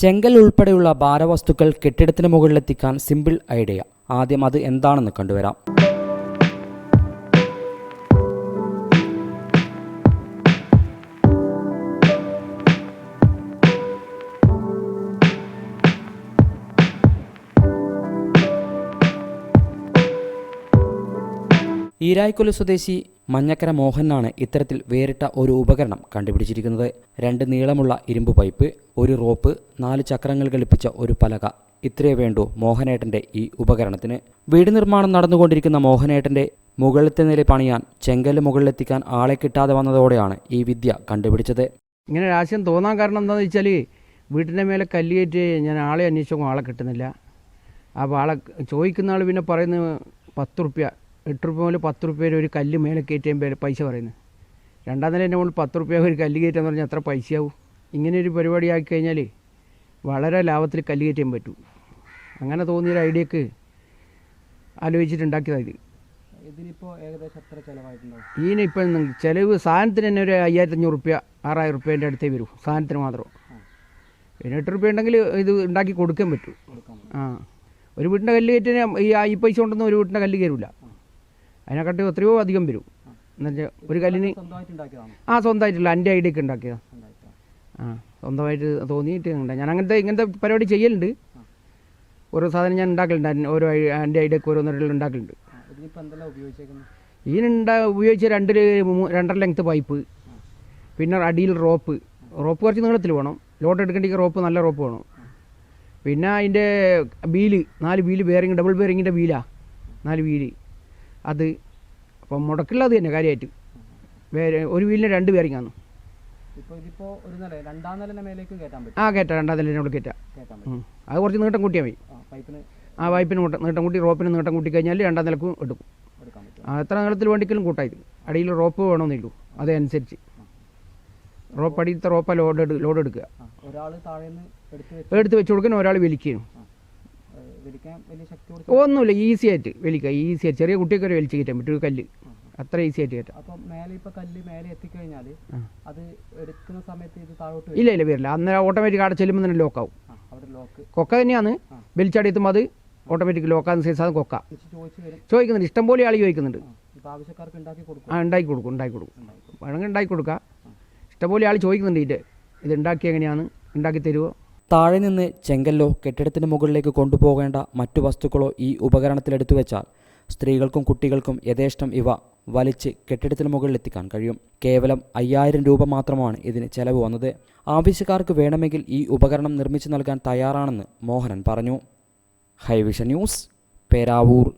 ചെങ്കൽ ഉൾപ്പെടെയുള്ള ഭാരവസ്തുക്കൾ കെട്ടിടത്തിന് മുകളിലെത്തിക്കാൻ simple idea ആദ്യം അത് എന്താണെന്ന് കണ്ടുവരാം. ഈരായ്ക്കൊല സ്വദേശി മഞ്ഞക്കര മോഹനാണ് ഇത്തരത്തിൽ വേറിട്ട ഒരു ഉപകരണം കണ്ടുപിടിച്ചിരിക്കുന്നത്. രണ്ട് നീളമുള്ള ഇരുമ്പ് പൈപ്പ് ഒരു റോപ്പ് നാല് ചക്രങ്ങൾ ഘടിപ്പിച്ച ഒരു പലക. ഇത്രയേ വേണ്ടൂ മോഹനേട്ടന്റെ ഈ ഉപകരണത്തിന്. വീട് നിർമ്മാണം നടന്നുകൊണ്ടിരിക്കുന്ന മോഹനേട്ടന്റെ മുകളിലത്തെ നില പണിയാൻ ചെങ്കൽ മുകളിലെത്തിക്കാൻ ആളെ കിട്ടാതെ വന്നതോടെയാണ് ഈ വിദ്യ കണ്ടുപിടിച്ചത്. ഇങ്ങനെ ആശയം തോന്നാൻ കാരണം എന്താണെന്ന് വെച്ചാൽ വീട്ടിന്റെ മേലെ കല്ലിയേറ്റ് ഞാൻ ആളെ അന്വേഷിച്ചപ്പോൾ ആളെ കിട്ടുന്നില്ല. അപ്പോൾ ആളെ ചോദിക്കുന്ന ആൾ പിന്നെ പറയുന്നത് പത്ത് റുപ്യ എട്ട് റുപ്യ മുതൽ പത്ത് റുപ്യ ഒരു കല്ല് മേലെ കയറ്റിയാൽ പൈസ പറയുന്നത് രണ്ടാം നില എന്റെ മുകളിൽ പത്ത് റുപ്യ ഒരു കല്ല് കയറ്റാന്ന് പറഞ്ഞാൽ എത്ര പൈസയാവും. ഇങ്ങനെ ഒരു പരിപാടി ആക്കി കഴിഞ്ഞാൽ വളരെ ലാഭത്തിൽ കല്ല് കയറ്റാൻ പറ്റും. അങ്ങനെ തോന്നിയൊരു ഐഡിയക്ക് ആലോചിച്ചിട്ടുണ്ടാക്കിയതാണ് ഇത്. ഇതിനിപ്പോൾ ഏകദേശം എത്ര ചിലവായിട്ടുണ്ടാവും? ഇതിനിപ്പം ചിലവ് സാധനത്തിന് തന്നെ ഒരു അയ്യായിരത്തി അഞ്ഞൂറ് റുപ്യ ആറായിരം റുപ്യേന്റെ അടുത്തേ വരൂ സാധനത്തിന് മാത്രം. പിന്നെ എട്ട് റുപ്യ ഉണ്ടെങ്കിൽ ഇത് ഉണ്ടാക്കി കൊടുക്കാൻ പറ്റും. ആ. ഒരു വീട്ടിന്റെ കല്ല് കയറ്റിന് ഈ ഈ പൈസ കൊണ്ടൊന്നും ഒരു വീട്ടിന്റെ കല്ല് കയറില്ല അതിനെക്കാട്ടി എത്രയോ അധികം വരും. എന്നുവെച്ചാൽ ഒരു കല്ലിന് ആ സ്വന്തമായിട്ടില്ല എന്റെ ഒക്കെ ഉണ്ടാക്കിയതാണ് ആ സ്വന്തമായിട്ട് തോന്നിയിട്ട് ഉണ്ടായി ഞാൻ അങ്ങനത്തെ ഇങ്ങനത്തെ പരിപാടി ചെയ്യലുണ്ട്. ഓരോ സാധനം ഞാൻ ഉണ്ടാക്കലുണ്ട്. ഓരോ ഐ- എന്റെ ഒക്കെ ഓരോന്നൊരു ഉണ്ടാക്കലുണ്ട്. ഇതിനുണ്ടാ ഉപയോഗിച്ച രണ്ട് രണ്ടര ലെങ്ത് പൈപ്പ് പിന്നെ അടിയിൽ റോപ്പ് റോപ്പ് കുറച്ച് നീളത്തിൽ വേണം. ലോട്ട് എടുക്കേണ്ടി റോപ്പ് നല്ല റോപ്പ് വേണം. പിന്നെ അതിന്റെ വീൽ നാല് വീൽ ബെയറിങ് ഡബിൾ ബെയറിങ്ങിന്റെ വീലാ നാല് വീൽ അത് അപ്പം മുടക്കുള്ളത് തന്നെ കാര്യമായിട്ട്. വേറെ ഒരു വീലിന് രണ്ട് ആണ്. ആ നില രണ്ടാം നില നമ്മൾ കയറ്റാം. കയറ്റാം. അത് കുറച്ച് നീട്ടം കൂട്ടിയാൽ മതി. ആ പൈപ്പിന് നീട്ടം നീട്ടം കൂട്ടി റോപ്പിന് നീട്ടം കൂട്ടി കഴിഞ്ഞാൽ രണ്ടാം നിലക്കും എടുക്കും. എത്ര നീളത്തിൽ വേണ്ടിക്കലും കൂട്ടായി അടിയിൽ റോപ്പ് വേണമെന്നില്ലൂ അതനുസരിച്ച് റോപ്പ് അടിയിലത്തെ റോപ്പ ലോഡ് ലോഡ് എടുക്കുക. എടുത്ത് വെച്ച് കൊടുക്കുന്ന ഒരാൾ വലിക്കുകയും ഒന്നുമില്ല. ഈസി ആയിട്ട് വലിക്കുക. ഈസി ആയിട്ട്. ചെറിയ കുട്ടിയൊക്കെ ഒരു വലിച്ച് കയറ്റാൻ പറ്റും. ഒരു കല്ല്. അത്ര ഈസി ആയിട്ട് കയറ്റാം. അപ്പം മേലെ ഇപ്പോൾ കല്ല് മേലെ എത്തിക്കഴിഞ്ഞാൽ ആ. അത് എടുക്കുന്ന സമയത്ത് ഇത് താഴോട്ട് ഇല്ല ഇല്ല വരില്ല അന്നേരം ഓട്ടോമാറ്റിക് അവിടെ ചെല്ലുമ്പോൾ തന്നെ ലോക്ക് ആവും. കൊക്ക തന്നെയാണ്. വലിച്ചടി എത്തുമ്പോൾ അത് ഓട്ടോമാറ്റിക് ലോക്കാകുന്ന സൈസ് അത് കൊക്ക. ചോദിക്കുന്നുണ്ട്. ഇഷ്ടം പോലെ ആൾ ചോദിക്കുന്നുണ്ട്. ആ ഉണ്ടാക്കി കൊടുക്കും. ഉണ്ടാക്കി കൊടുക്കും വേണമെങ്കിൽ ഉണ്ടാക്കി കൊടുക്കാം. ഇഷ്ടംപോലെ ആൾ ചോദിക്കുന്നുണ്ട് ഇതിന്റെ ഇത് ഉണ്ടാക്കി എങ്ങനെയാണ്? ഉണ്ടാക്കി തരുമോ താഴെ നിന്ന് ചെങ്കല്ലോ കെട്ടിടത്തിന് മുകളിലേക്ക് കൊണ്ടുപോകേണ്ട മറ്റു വസ്തുക്കളോ ഈ ഉപകരണത്തിലെടുത്തു വെച്ചാൽ സ്ത്രീകൾക്കും കുട്ടികൾക്കും യഥേഷ്ടം ഇവ വലിച്ച് കെട്ടിടത്തിന് മുകളിലെത്തിക്കാൻ കഴിയും. കേവലം അയ്യായിരം രൂപ മാത്രമാണ് ഇതിന് ചെലവ് വന്നത്. ആവശ്യക്കാർക്ക് വേണമെങ്കിൽ ഈ ഉപകരണം നിർമ്മിച്ചു നൽകാൻ തയ്യാറാണെന്ന് മോഹനൻ പറഞ്ഞു. ഹൈവിഷ ന്യൂസ് പേരാവൂർ.